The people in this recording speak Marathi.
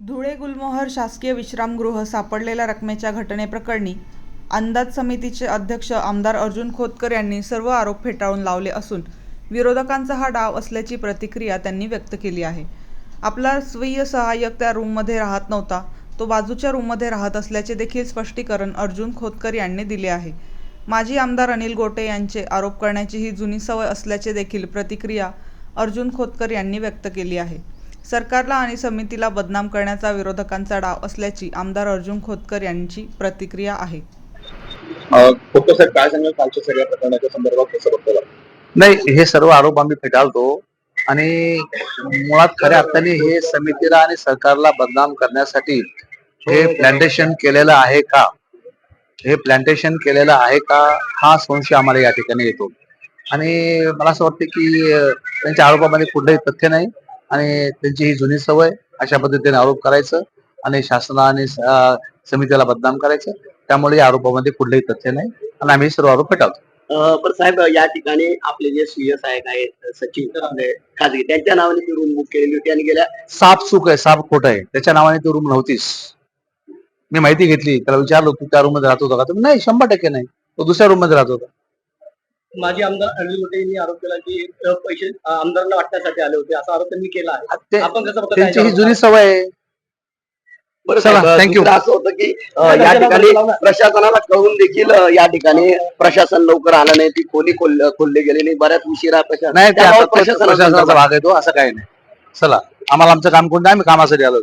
धुळे गुलमोहर शासकीय विश्रामगृह सापडलेल्या रकमेच्या घटनेप्रकरणी अंदाज समितीचे अध्यक्ष आमदार अर्जुन खोतकर यांनी सर्व आरोप फेटाळून लावले असून विरोधकांचा हा डाव असल्याची प्रतिक्रिया त्यांनी व्यक्त केली आहे. आपला स्वीय सहाय्यक त्या रूममध्ये राहत नव्हता. तो बाजूच्या रूममध्ये राहत असल्याचे देखील स्पष्टीकरण अर्जुन खोतकर यांनी दिले आहे. माजी आमदार अनिल गोटे यांचे आरोप करण्याची ही जुनी सवय असल्याचे देखील प्रतिक्रिया अर्जुन खोतकर यांनी व्यक्त केली आहे. सरकारला आणि समितीला बदनाम करण्याचा विरोधकांचा डाव असल्याची आमदार अर्जुन खोतकर यांची प्रतिक्रिया आहे. फक्त साहेब काय सांगाल? कालच्या सगळ्या प्रकरणाच्या संदर्भात कसं बघतो नाही हे सर्व आरोप आम्ही फेटाळतो आणि मुळात खऱ्या अर्थाने हे समितीला आणि सरकारला बदनाम करण्यासाठी हे प्लांटेशन केलेलं आहे का? हे प्लांटेशन केलेलं आहे का? हा संशय आम्हाला या ठिकाणी येतो. आणि मला असं वाटतं की त्यांच्या आरोपामध्ये कुठलंही तथ्य नाही. आणि त्यांची ही जुनी सवय अशा पद्धतीने आरोप करायचं आणि शासनाने समितीला बदनाम करायचं. त्यामुळे या आरोपामध्ये कुठलंही तथ्य नाही आणि आम्ही सर्व आरोप फेटाळतो. अं, पण साहेब या ठिकाणी आपले जे स्वीय सहाय्यक आहेत सचिन आपले खाजगी त्यांच्या नावाने ती रूम बुक केलेली होती आणि गेल्या साप चूक आहे साप खोट आहे. त्याच्या नावाने ती रूम नव्हतीच. मी माहिती घेतली त्याला विचारलो तू त्या रूममध्ये राहत होता का? नाही शंभर टक्के नाही. तो दुसऱ्या रूममध्ये राहत होता. माजी आमदार अनिल गोटे यांनी आरोप केला की पैसे आमदारांना वाटण्यासाठी आले होते. असा आरोप त्यांनी केला आहे. ते- आपण कसं बघता त्यांची ही? जुनी सवय आहे. बरं चला, साहेब, thank you. दुसरं असं होतं की अं, या ठिकाणी प्रशासनाला कळून देखील अं, या ठिकाणी प्रशासन लवकर आलं नाही. ती खोली खोल- खोलली गेलेली बऱ्याच उशिरा प्रशासन नाही ते आता प्रशासनाचा भाग आहे तो. असं काही नाही. चला आम्हाला आमचं काम कोणतं? आहे, आम्ही कामासाठी आलो